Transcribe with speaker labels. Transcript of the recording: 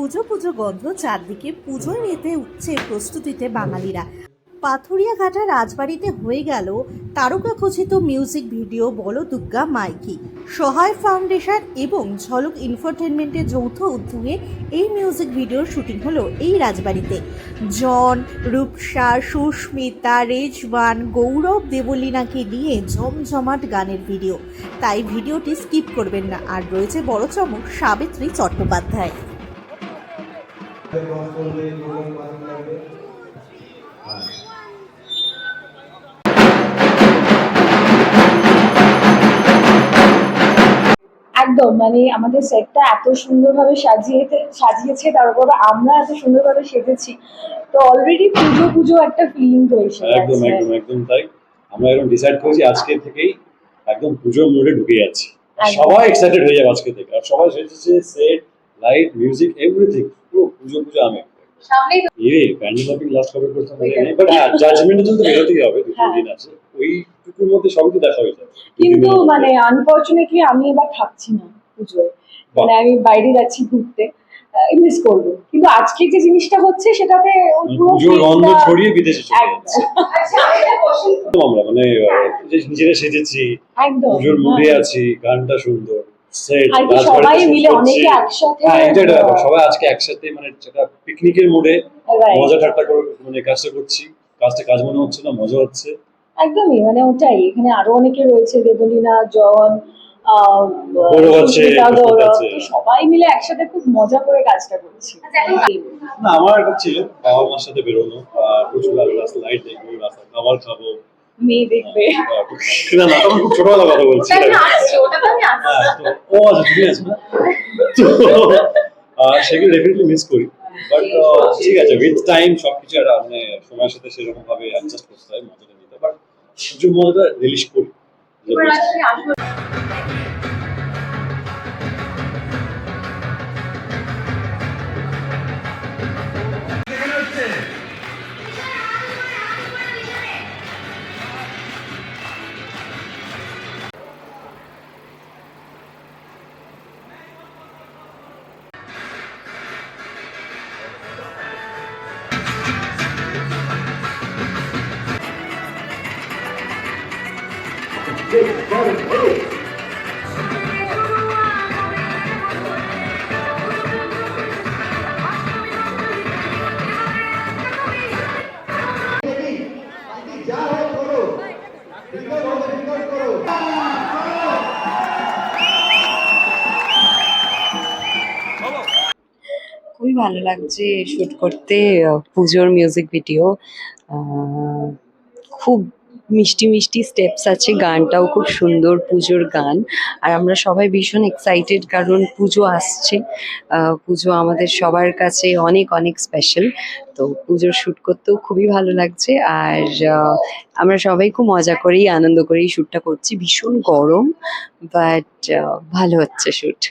Speaker 1: পুজো পুজো গন্ধ চারদিকে পুজোয় মেতে উঠছে প্রস্তুতিতে বাঙালিরা। পাথুরিয়াঘাটা রাজবাড়িতে হয়ে গেল তারকাখচিত মিউজিক ভিডিও বলো দুর্গা মাইকি। সহায় ফাউন্ডেশন এবং ঝলক ইনফোটেনমেন্টের যৌথ উদ্যোগে এই মিউজিক ভিডিওর শুটিং হলো এই রাজবাড়িতে। জন, রূপসা, সুস্মিতা, রেজওয়ান, গৌরব, দেবলীনাকে নিয়ে জমজমাট গানের ভিডিও। তাই ভিডিওটি স্কিপ করবেন না। আর রয়েছে বড় চমক, সাবিত্রী চট্টোপাধ্যায়।
Speaker 2: একদম মানে আমাদের সেটটা এত সুন্দরভাবে সাজিয়ে সাজিয়েছে তারপর আমরা এত সুন্দরভাবে সেজেছি। তো অলরেডি পুজো পুজো একটা ফিলিং রয়েছে
Speaker 3: একদম একদম একদম তাই। আমরা এখন ডিসাইড করেছি আজকে থেকেই একদম পুজোর মোডে ঢুকে যাচ্ছি। আর সবাই এক্সাইটেড হয়ে যাবে আজকে থেকে। আর সবাই সেজেছে সেট লাইট মিউজিক এভরিথিং পুরো পুজো পুজো আমি এরে প্যান্ডেল শপিং লাস্ট কবে করতে নেই বাট হ্যাঁ জাজমেন্টের জন্য বেরোতেই হবে দু তিন
Speaker 2: হ্যাঁ।
Speaker 3: দিন আছে। ওইটুকুর মধ্যে সবই দেখা হয়ে যাবে।
Speaker 2: কিন্তু মানে আনফর্চুনেটলি আমি এবার থাকছি না পুজোয়। মানে আমি বাইরে যাচ্ছি ঘুরতে। মিস করব। কিন্তু আজকে যে জিনিসটা হচ্ছে সেটাতে
Speaker 3: মানে ছড়িয়ে বিদেশে
Speaker 2: আচ্ছা,
Speaker 3: আমরা মানে নিজেরা সেজেছি পুজোর মুডে। আছি গানটা সুন্দর।
Speaker 2: সবাই মিলে অনেকে একসাথে
Speaker 3: হ্যাঁ সবাই আজকে একসাথে মানে যেটা পিকনিকের মুডে মজা ঠাট্টা করে মানে কাজটা করছি। কাজটা কাজ মনে হচ্ছে না মজা হচ্ছে।
Speaker 2: একদমই মানে ওটাই এখানে আরও অনেকে রয়েছে দেবলীনা জন সবাই মিলে একসাথে খুব মজা করে কাজটা করছি।
Speaker 3: না আমার একটা ছিল বাবা মার সাথে বেরোনো আহ, প্রচুর ভালো রাস্তা লাইট দেখব রাস্তা খাবার খাব।
Speaker 2: মেয়ে দেখবে।
Speaker 3: না না ছোটবেলা কথা বলছি। তো ও আচ্ছা তুমি আছো। না তো সেগুলো ডেফিনেটলি মিস করি। বাট ঠিক আছে উইথ টাইম সবকিছু একটা মানে সময়ের সাথে সেরকম ভাবে অ্যাডজাস্ট করতে হয় মজাটা নিতে বাট কিছু মজাটা রিলিজ করি।
Speaker 4: খুবই ভালো লাগছে শুট করতে পুজোর মিউজিক ভিডিও খুব মিষ্টি মিষ্টি স্টেপস আছে, গানটাও খুব সুন্দর, পুজোর গান। আর আমরা সবাই ভীষণ এক্সাইটেড কারণ পুজো আসছে। পুজো আমাদের সবার কাছে অনেক অনেক স্পেশাল তো পুজোর শ্যুট করতেও খুবই ভালো লাগছে। আর আমরা সবাই খুব মজা করেই, আনন্দ করেই শ্যুটটা করছি। ভীষণ গরম বাট ভালো হচ্ছে শ্যুট